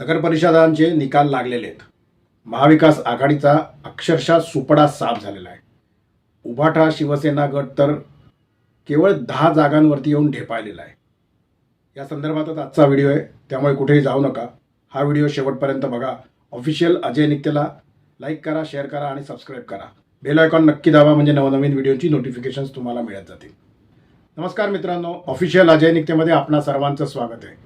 नगरपरिषदांचे निकाल लागलेले आहेत. महाविकास आघाडीचा अक्षरशः सुपडा साफ झालेला आहे. उभाठा शिवसेना गट तर केवळ दहा जागांवरती येऊन ढेपाळलेला आहे. या संदर्भातच आजचा व्हिडिओ आहे. त्यामुळे कुठेही जाऊ नका. हा व्हिडिओ शेवटपर्यंत बघा. ऑफिशियल अजय नित्याला लाईक करा शेअर करा आणि सबस्क्राईब करा. बेल आयकॉन नक्की दाबा म्हणजे नवनवीन व्हिडिओची नोटिफिकेशन्स तुम्हाला मिळत जातील. नमस्कार मित्रांनो. ऑफिशियल अजय नित्यामध्ये आपणा सर्वांचं स्वागत आहे.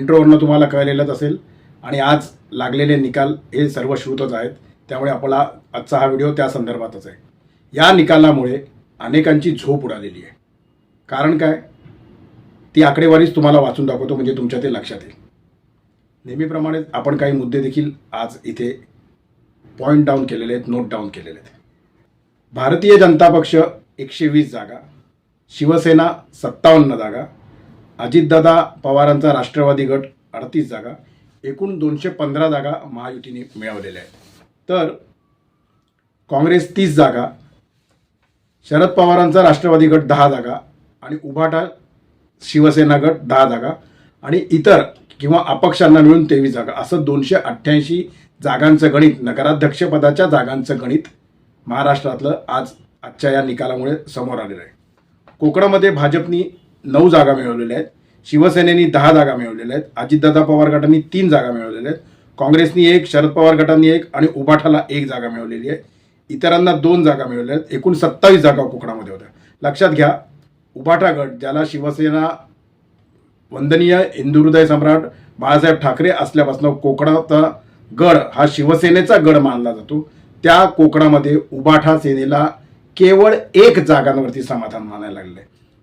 इंट्रोवरनं तुम्हाला कळलेलंच असेल. आणि आज लागलेले निकाल हे सर्व श्रुतच आहेत. त्यामुळे आपला आजचा हा व्हिडिओ त्या संदर्भातच आहे. या निकालामुळे अनेकांची झोप उडालेली आहे. कारण काय? ती आकडेवारीच तुम्हाला वाचून दाखवतो म्हणजे तुमच्या ते लक्षात येईल. नेहमीप्रमाणे आपण काही मुद्दे देखील आज इथे पॉईंट डाऊन केलेले आहेत नोट डाऊन केलेले आहेत. भारतीय जनता पक्ष एकशे वीस जागा शिवसेना सत्तावन्न जागा अजितदादा पवारांचा राष्ट्रवादी गट अडतीस जागा एकूण दोनशे पंधरा जागा महायुतीने मिळवलेल्या आहेत. तर काँग्रेस तीस जागा शरद पवारांचा राष्ट्रवादी गट दहा जागा आणि उभाटा शिवसेना गट दहा जागा आणि इतर किंवा अपक्षांना मिळून तेवीस जागा. असं दोनशे अठ्ठ्याऐंशी जागांचं गणित नगराध्यक्षपदाच्या जागांचं गणित महाराष्ट्रातलं आज आजच्या या निकालामुळे समोर आलेलं आहे. कोकणामध्ये भाजपनी नऊ जागा मिळवलेल्या आहेत. शिवसेनेनी दहा जागा मिळवलेल्या आहेत. अजितदादा पवार गटांनी तीन जागा मिळवलेल्या आहेत. काँग्रेसनी एक शरद पवार गटांनी एक आणि उबाठाला एक जागा मिळवलेली आहे. इतरांना दोन जागा मिळवल्या आहेत. एकूण सत्तावीस जागा कोकणामध्ये होत्या. लक्षात घ्या उबाठा गट ज्याला शिवसेना वंदनीय हिंदुहृदय सम्राट बाळासाहेब ठाकरे असल्यापासून कोकणाचा गड हा शिवसेनेचा गड मानला जातो. त्या कोकणामध्ये उबाठा सेनेला केवळ एक जागांवरती समाधान मानायला लागले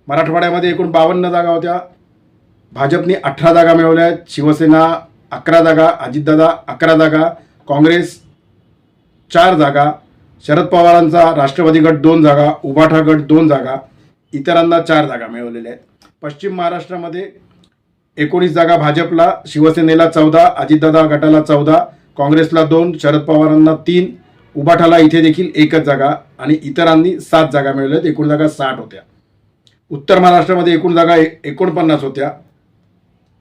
मराठवाड्यामध्ये एकूण बावन्न जागा होत्या. भाजपने अठरा जागा मिळवल्या आहेत. शिवसेना अकरा जागा अजितदादा अकरा जागा काँग्रेस चार जागा शरद पवारांचा राष्ट्रवादी गट दोन जागा उबाठा गट दोन जागा इतरांना चार जागा मिळवलेल्या आहेत. पश्चिम महाराष्ट्रामध्ये एकोणीस जागा भाजपला शिवसेनेला चौदा अजितदादा गटाला चौदा काँग्रेसला दोन शरद पवारांना तीन उबाठाला इथे देखील एकच जागा आणि इतरांनी सात जागा मिळवल्या आहेत. एकूण जागा साठ होत्या. उत्तर महाराष्ट्रामध्ये एकूण जागा एकोणपन्नास होत्या.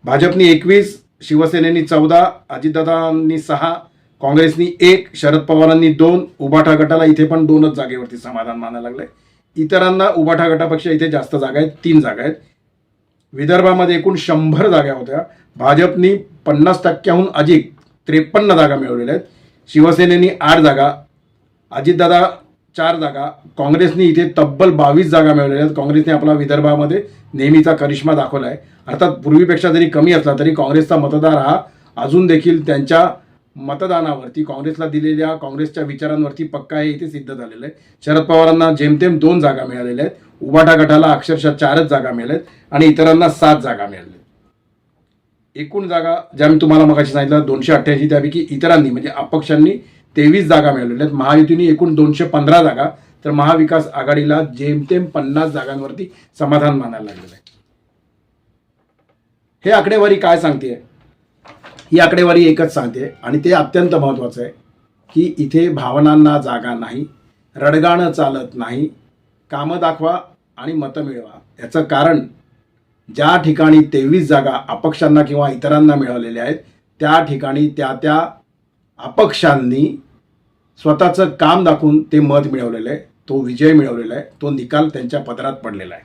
भाजपनी एकवीस शिवसेनेनी चौदा अजितदादांनी सहा काँग्रेसनी एक शरद पवारांनी दोन उबाठा गटाला इथे पण दोनच जागेवरती समाधान मानायला लागलंय इतरांना उबाठा गटापेक्षा इथे जास्त जागा आहेत तीन जागा आहेत. विदर्भामध्ये एकूण शंभर जागा होत्या. भाजपनी पन्नास टक्क्याहून अधिक त्रेपन्न जागा मिळवलेल्या आहेत. शिवसेनेनी आठ जागा अजितदादा चार जागा. काँग्रेसने इथे तब्बल बावीस जागा मिळवलेल्या आहेत. काँग्रेसने आपला विदर्भामध्ये नेहमीचा करिश्मा दाखवला आहे अर्थात पूर्वीपेक्षा जरी कमी असला तरी काँग्रेसचा मतदार हा अजून देखील त्यांच्या मतदानावरती काँग्रेसला दिलेल्या काँग्रेसच्या विचारांवरती पक्का आहे इथे सिद्ध झालेलं आहे. शरद पवारांना जेमतेम दोन जागा मिळालेल्या आहेत. उबाटा गटाला अक्षरशः चारच जागा मिळाल्या आहेत आणि इतरांना सात जागा मिळाल्या आहेत. एकूण जागा ज्या मी तुम्हाला मगाशी सांगितलं दोनशे अठ्ठ्याऐंशी त्यापैकी इतरांनी म्हणजे अपक्षांनी तेवीस जागा मिळवलेल्या आहेत. महायुतीने एकूण दोनशे पंधरा जागा तर महाविकास आघाडीला जेमतेम पन्नास जागांवरती समाधान मानायला लागलेलं आहे. हे आकडेवारी काय सांगते ही आकडेवारी एकच सांगते आणि ते अत्यंत महत्त्वाचं आहे की इथे भावनांना जागा नाही रडगाणं चालत नाही कामं दाखवा आणि मतं मिळवा. याचं कारण ज्या ठिकाणी तेवीस जागा अपक्षांना किंवा इतरांना मिळवलेल्या आहेत त्या ठिकाणी त्या त्या अपक्षांनी स्वतःचं काम दाखवून ते मत मिळवलेलं आहे तो विजय मिळवलेला आहे तो निकाल त्यांच्या पदरात पडलेला आहे.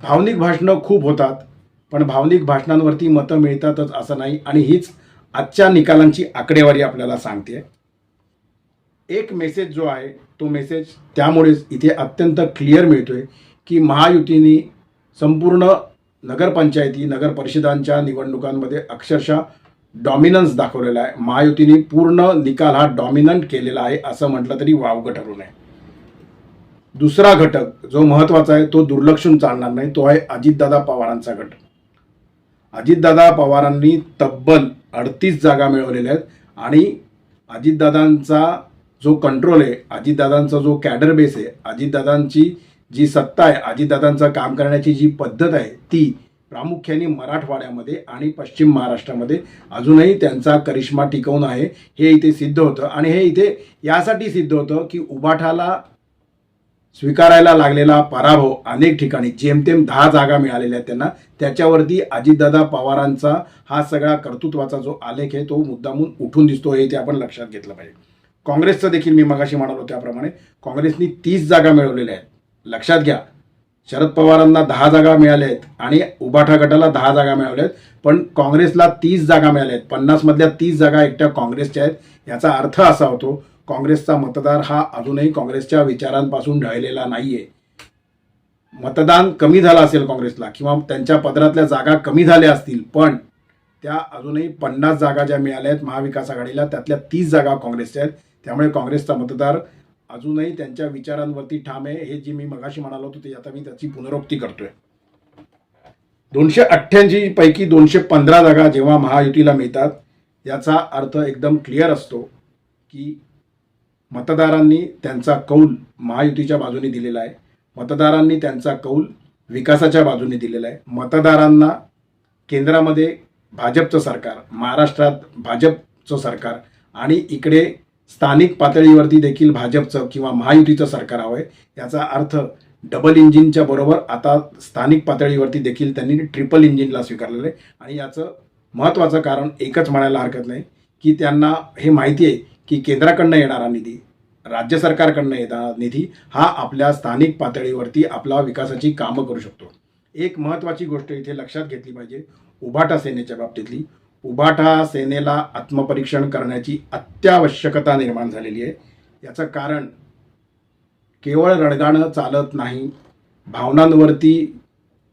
भावनिक भाषणं खूप होतात पण भावनिक भाषणांवरती मतं मिळतातच असं नाही आणि हीच आजच्या निकालांची आकडेवारी आपल्याला सांगते. एक मेसेज जो आहे तो मेसेज त्यामुळेच इथे अत्यंत क्लिअर मिळतोय की महायुतीने संपूर्ण नगरपंचायती नगर परिषदांच्या निवडणुकांमध्ये अक्षरशः डॉमिनन्स दाखवलेला आहे. महायुतीने पूर्ण निकाल हा डॉमिनंट केलेला आहे असं म्हटलं तरी वावगं ठरू नये. दुसरा घटक जो महत्त्वाचा आहे तो दुर्लक्षून चालणार नाही तो आहे अजितदादा पवारांचा गट अजितदादा पवारांनी तब्बल अडतीस जागा मिळवलेल्या आहेत आणि अजितदादांचा जो कंट्रोल आहे अजितदादांचा जो कॅडर बेस आहे अजितदादांची जी सत्ता आहे अजितदादांचं काम करण्याची जी पद्धत आहे ती प्रामुख्याने मराठवाड्यामध्ये आणि पश्चिम महाराष्ट्रामध्ये. अजूनही त्यांचा करिश्मा टिकवून आहे. हे इथे सिद्ध होतं. आणि हे इथे यासाठी सिद्ध होतं की उबाठाला स्वीकारायला लागलेला पराभव अनेक ठिकाणी जेमतेम दहा जागा मिळालेल्या आहेत त्यांना. त्याच्यावरती अजितदादा पवारांचा हा सगळा कर्तृत्वाचा जो आलेख आहे तो मुद्दामून उठून दिसतो. हे ते आपण लक्षात घेतलं पाहिजे. काँग्रेसचं देखील मी मगाशी म्हणालो त्याप्रमाणे काँग्रेसनी तीस जागा मिळवलेल्या आहेत. लक्षात घ्या. शरद पवारांना दहा जागा मिळाल्या आहेत आणि उबाठा गटाला दहा जागा मिळाल्या आहेत पण काँग्रेसला तीस जागा मिळाल्या आहेत पन्नासमधल्या तीस जागा एकट्या काँग्रेसच्या आहेत. याचा अर्थ असा होतो काँग्रेसचा मतदार हा अजूनही काँग्रेसच्या विचारांपासून ढळलेला नाहीये. मतदान कमी झालं असेल काँग्रेसला किंवा त्यांच्या पदरातल्या जागा कमी झाल्या असतील पण त्या अजूनही पन्नास जागा ज्या मिळाल्या आहेत महाविकास आघाडीला त्यातल्या तीस जागा काँग्रेसच्या आहेत. त्यामुळे काँग्रेसचा मतदार अजूनही त्यांच्या विचारांवरती ठाम आहे. हे जे मी मगाशी म्हणालो होतो ते आता मी त्याची पुनरोक्ती करतोय. दोनशे अठ्ठ्याऐंशी पैकी दोनशे पंधरा जागा जेव्हा महायुतीला मिळतात याचा अर्थ एकदम क्लिअर असतो की मतदारांनी त्यांचा कौल महायुतीच्या बाजूने दिलेला आहे. मतदारांनी त्यांचा कौल विकासाच्या बाजूने दिलेला आहे. मतदारांना केंद्रामध्ये भाजपचं सरकार महाराष्ट्रात भाजपचं सरकार आणि इकडे स्थानिक पातळीवरती देखील भाजपचं किंवा महायुतीचं सरकार हवं आहे याचा अर्थ डबल इंजिनच्या बरोबर आता स्थानिक पातळीवरती देखील त्यांनी ट्रिपल इंजिनला स्वीकारलेलं आहे. आणि याचं महत्त्वाचं कारण एकच म्हणायला हरकत नाही की त्यांना हे माहिती आहे की केंद्राकडनं येणारा निधी राज्य सरकारकडनं येणारा निधी हा आपल्या स्थानिक पातळीवरती आपला विकासाची कामं करू शकतो. एक महत्त्वाची गोष्ट इथे लक्षात घेतली पाहिजे उभाटा सेनेच्या बाबतीतली. उभाटा सेनेला आत्मपरीक्षण करण्याची अत्यावश्यकता निर्माण झालेली आहे. याचं कारण केवळ रडगाणं चालत नाही भावनांवरती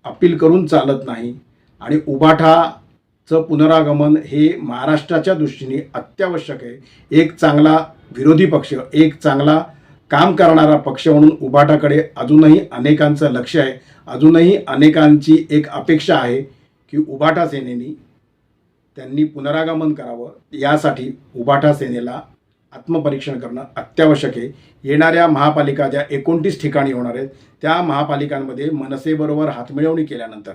अपील करून चालत नाही आणि उबाठाचं पुनरागमन हे महाराष्ट्राच्या दृष्टीने अत्यावश्यक आहे. एक चांगला विरोधी पक्ष एक चांगला काम करणारा पक्ष म्हणून उबाटाकडे अजूनही अनेकांचं लक्ष आहे. अजूनही अनेकांची एक अपेक्षा आहे की उबाठा सेनेनी त्यांनी पुनरागमन करावं. यासाठी उबाटा सेनेला आत्मपरीक्षण करणं अत्यावश्यक आहे. येणाऱ्या महापालिका ज्या एकोणतीस ठिकाणी होणार आहेत त्या महापालिकांमध्ये मनसेबरोबर हातमिळवणी केल्यानंतर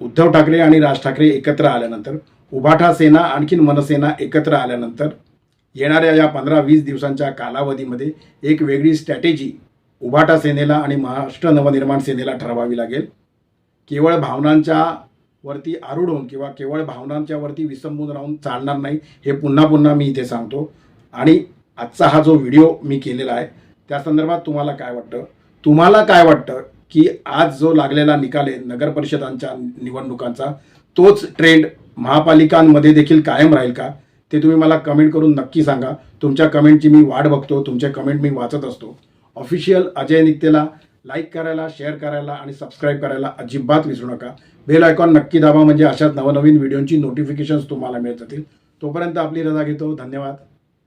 उद्धव ठाकरे आणि राज ठाकरे एकत्र आल्यानंतर उभाठा सेना आणखीन मनसेना एकत्र आल्यानंतर येणाऱ्या या पंधरा वीस दिवसांच्या कालावधीमध्ये एक वेगळी स्ट्रॅटेजी उभाटा सेनेला आणि महाराष्ट्र नवनिर्माण सेनेला ठरवावी लागेल. केवळ भावनांच्या वरती आरूढ होऊन किंवा केवळ भावनांच्या वरती विसंबून राहून चालणार नाही हे पुन्हा पुन्हा मी इथे सांगतो. आणि आजचा हा जो व्हिडिओ मी केलेला आहे त्या संदर्भात तुम्हाला काय वाटतं? तुम्हाला काय वाटतं की आज जो लागलेला निकाल आहे नगर परिषदांच्या निवडणुकांचा तोच ट्रेंड महापालिकांमध्ये देखील कायम राहील का? ते तुम्ही मला कमेंट करून नक्की सांगा. तुमच्या कमेंटची मी वाट बघतो तुमचे कमेंट मी वाचत असतो. ऑफिशियल अजय निकतेला लाईक करायला शेअर करायला आणि सबस्क्राईब करायला अजिबात विसरू नका. बेल आयकॉन नक्की दाबा म्हणजे अशाच नवनवीन व्हिडिओंची नोटिफिकेशन्स तुम्हाला मिळत जातील. तोपर्यंत आपली रजा घेतो. धन्यवाद.